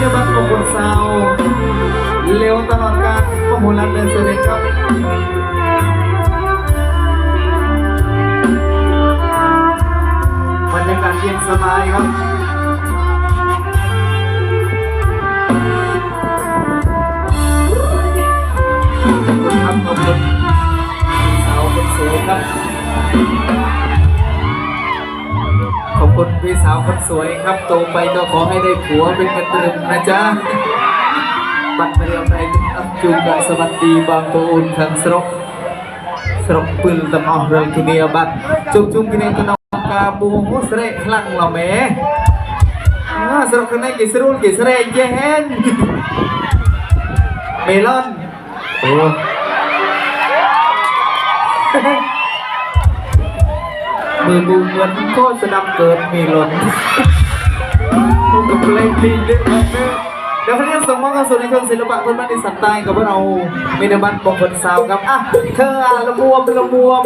ได้บัตรประกวดสาวเร็วตลอดการประมูลรันเดินเสด็จครับบรรยากาศเย็นสบายครับขอบคุณครับขอบคุณสาวคนสวยครับ คุณพี่สาวคนสวยครับโตไปก็ขอให้ได้ผัวเป็นกระตรึมนะจ๊ะบัตรเรียมในอับจูกะสวัสดีบางตูนขังสรกสรกปืนตะมอเรื่องกิเนียบัตรจุกจุงกินเนียกนองกาบูโหสเรคลังละแม่อ่าสรกคะแนนกิสรุลกิสเรเจนเมลอนโอ้มือบูมวันโคตรสนับ เกิดมีล่นผมกับเพลงดีด้วยครับเดี๋ยวเขาเรียกส่งมอบเข้าสู่ในเครื่องศิลปะเพื้นบ้านในสันใต้กับพวกเรามีนบันบงคนสาวครับอะเธออะละบวมละบวม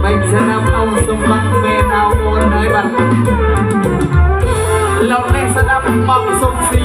ไม่สนับเอาสมบัติเมนเอาโอนเลยบัตร เราแม่สนามบังสมศรี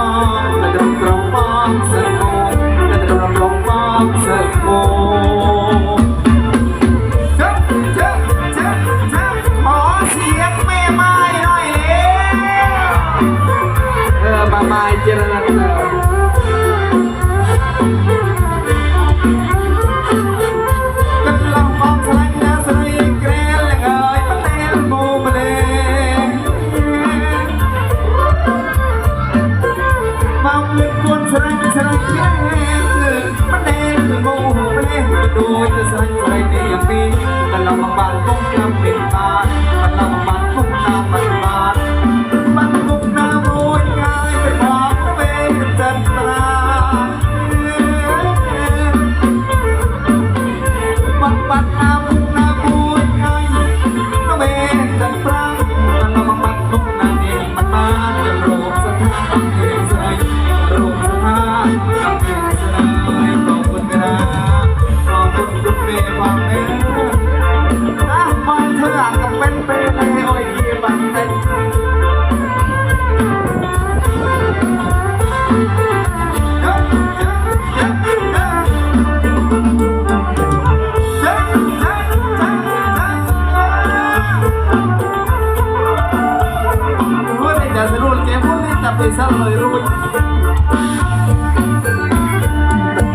puede estar pensando de Rubén.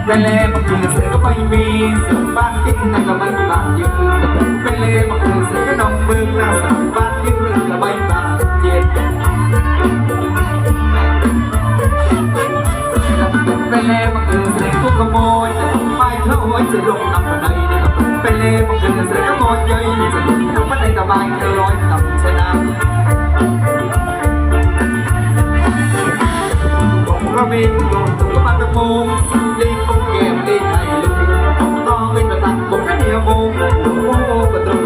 เวลาบังเอิญเสือก็ไปมีเสือบ้านที่นั่นก็ไม่บางยืนเวลาบังเอิญเสือก็นองเมืองนาสามบ้านยืนก็ไม่บางเจ็ดเวลาบังเอิญเสือก็ขโมยไม่เท่าไว้จะลงน้ำบันไดนะครับเวลาบังเอิญเสือก็ขโมยยัยจะลงน้ำบันไดตะบายจะลอย มีโดนตุกมันตะมูลีกเกมลีกไอ้ลูกต้องไม่มาตัดผมแค่เดียวมูโอ้กระตรงรวมตรง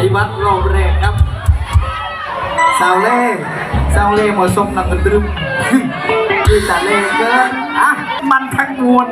วายวัดรอบแรกครับสาวเล่สาวเล่หมอสมนังกระดึมคือสาวเล่ก็อะมันทั้งมวล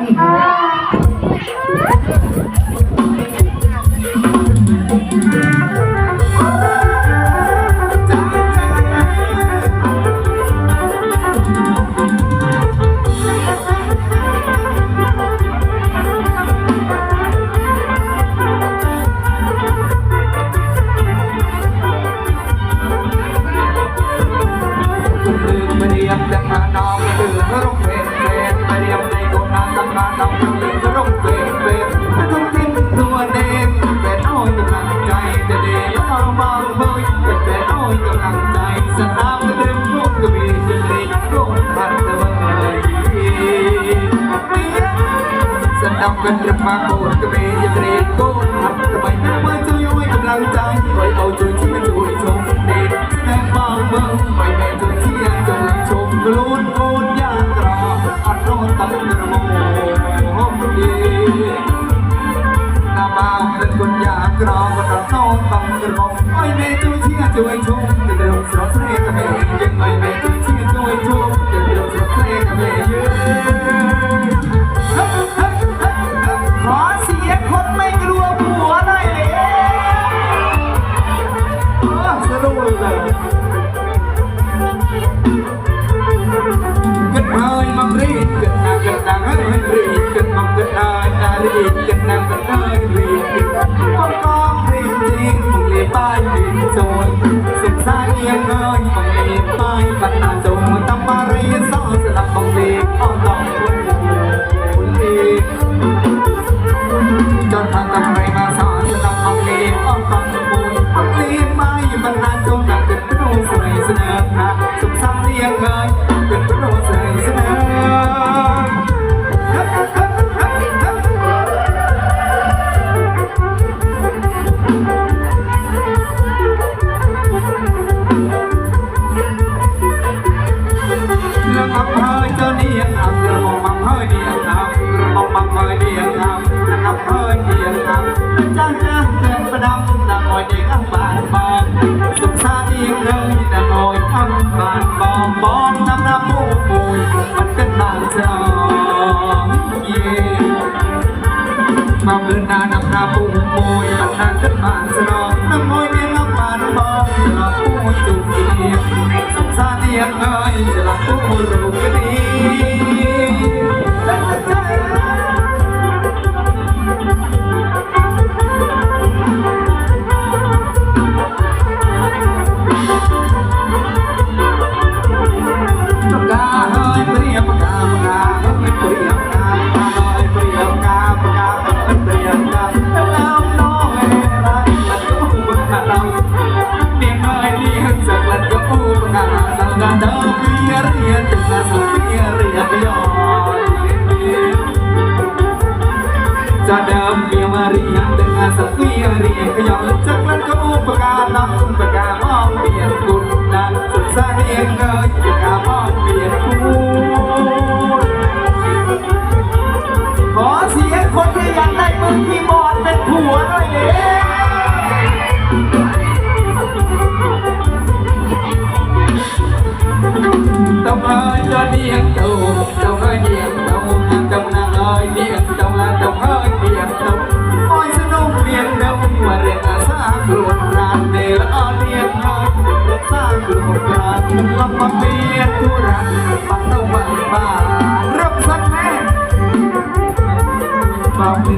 ដាប់កិនរឹបមកកូនក្មេងយត្រីកូនអត់ក្មេងមកជួយឲ្យកម្លាំងចាយឲ្យឲ្យ คนอยากรองวันนั้นนองกระมองไอ้แม่ช่วเชียร์ช่วยชมจะเดิมสระเสน่ห์กับแม่ยังไงแม่ช่วเชียร์ช่วยชมจะเดิมสระเสน่ห์กับแม่ยืนขอเสียงคนไม่กลัวผัวหน่อยเลยสนุกเลยกันเฮ้ยมังรีดกันนางกันนางเฮ้ยรีดกันมังกันนายนารีดกันนางกันนายรีด ป้ายรีดโจรสุดท้ายยังเอ้ยมึงเลยป้ายปัตตาโจรตั้มารีสอสลับบังเลีอ้อต้องคุณคุณลีจนทางกันไรมาสอนสลับบังเลีอ้อต้องคุณบังลีไม่บรรดาจงนักเป็นผู้สวยเสนอหนะสุขสันต์เรียงเอ้ย มวยมันนานขึ้นมาสนองน้ำอ้อยเนียงอังบานบองจะรับผู้จุกเดียสงสาเดียงเอ้ยจะรับผู้รู พี่บอลเป็นผัวหน่ยเด้ต้องเอ้ยจะเลี้ยงตูต้องเอ้ยเลี้ยงตูต้องนางเอ้ยเลี้ยงตูต้องเอ้ยเลี้ยอยสนุกเลี้ยงตูว่าเรื่องอาากลุ่มานเดลอ้เลี้ยงน้อยสร้างกลุ่มรานมาเรียนธุระ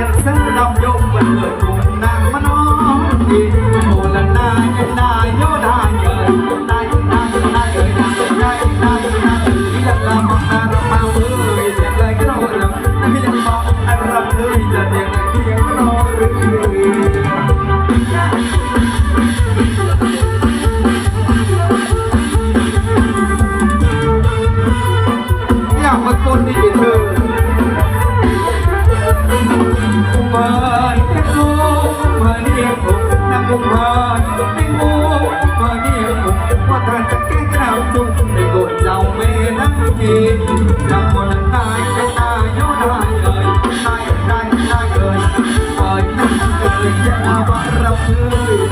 đẹp xinh lòng dung mình lời cùng ปล่อยมืออย่ามารับเลย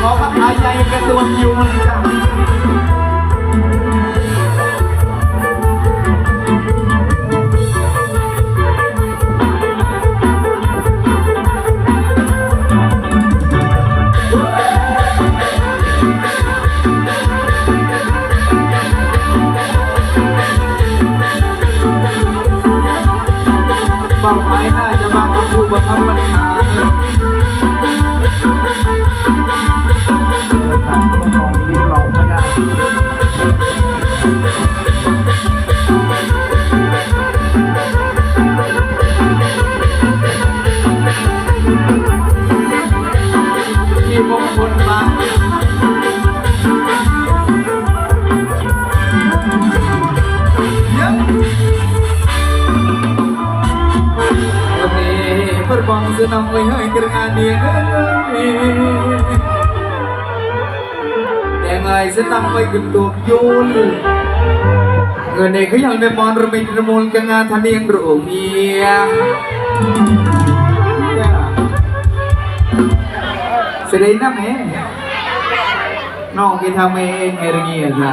ขอพักหายใจกระตัวยุงจ้ะเป้ามาน่าจะมาของผู้บังคับบัญชา senang wayang kerengan dia Tengai senang way genduk yul Ngene ke yang demon remit remul kengan tani yang rungi Sedih nam eh Nong kita main ngerengi ya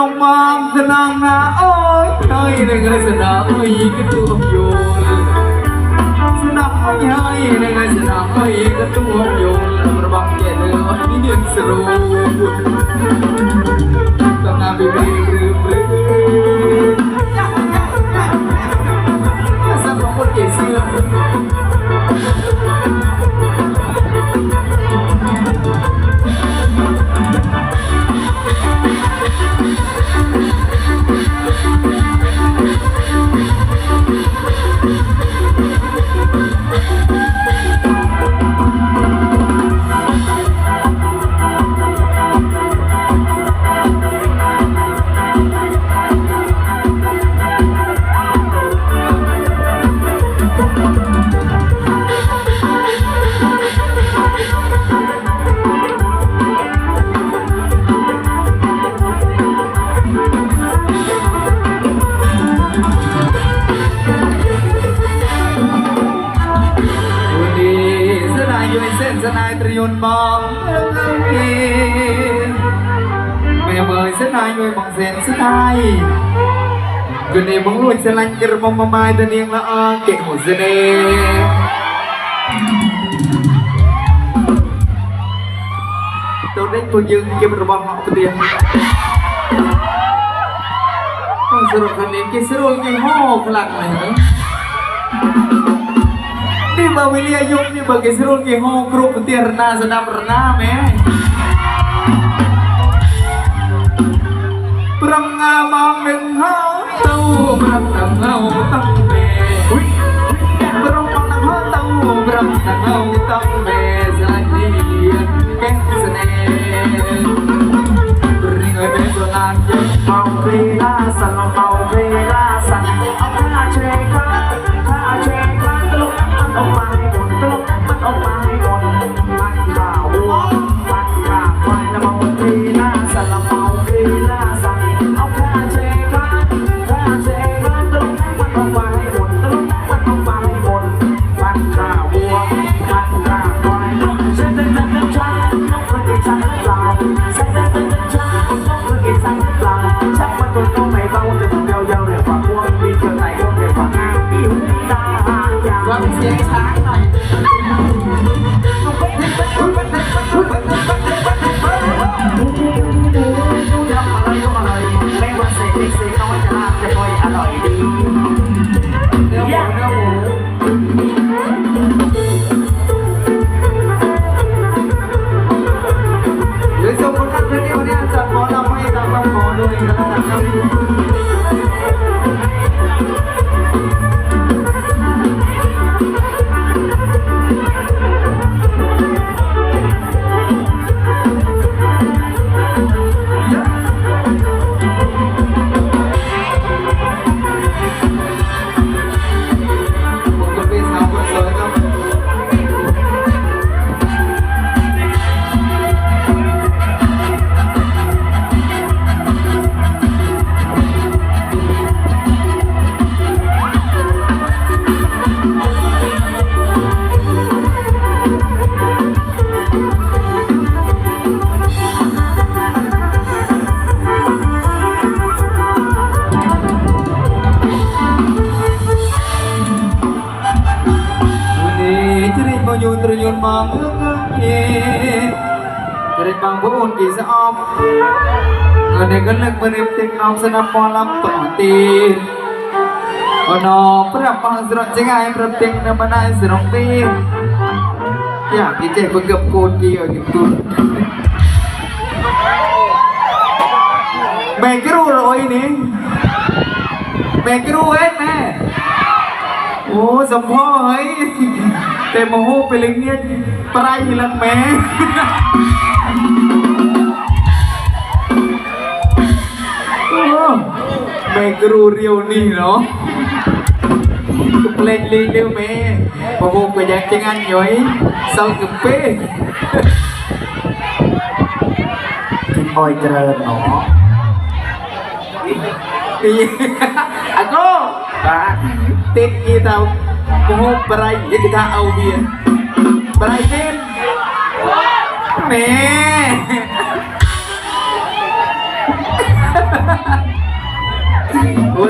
ក្នុងមាមស្នងណាអូយហើយនឹងឲ្យស្នងអើយគឺទូអំយល់ស្នងអើយហើយនឹងឲ្យស្នងអើយគឺទូអំយល់របស់គេលើអត់មានស្រួលតំណាពីព្រឺព្រឺសម្រាប់ពុទ្ធគេស្ងើ gune mulu selangkir mamamay dan yang laang ke husne Tôi đến tôi dưng cho mình bằng họ cái tiền Con sơ rồi phần đến cái sơ rồi cái hô cái lạc này nữa Đi mà mình lia dùng như bằng cái sơ rồi cái hô Kru cái tiền rna sẽ đam rna mẹ Prang ngamang nâng hô เอาต้องเมอุ้ยตรงปองหัวต้องบรมสังเอาต้องเมสลัดดีแก้เสน่ห์ริงเลยเป็นตัวลานเมาเวลาสันเมาเวลาสันเอาพลาเช ได้มาอยู่ตรยนมาเมื่อเย็นจะได้บางพวกคนกี่สะอมเงินเด็กก็เลิกมาเรียบติงน้องสนับมอลำต่อตีวันนอพระปังสระจิงไงพระติงนำมานายสนอง ตีอยากที่เจ็บเกือบโกนกี่อย่างตุนแม่กรู้เหรอไอ้นี่แม่กรู้เอ็ดแม่โอ้สมพ่อเฮ้ยแต่โมโหไปเลยเนี่ยปลายลังแม่โอ้แม่กรูเรียวนี่เนาะเล่นเล่นเร็วแม่โมโหก็อยากจะงานย่อยเศร้ากับเป้กินอ้อยเจริญหนออีอะโก้ปะติดกีตาโมโหปลายยังกีตา เอาเบียร์ปลายเต้นแม่โอ้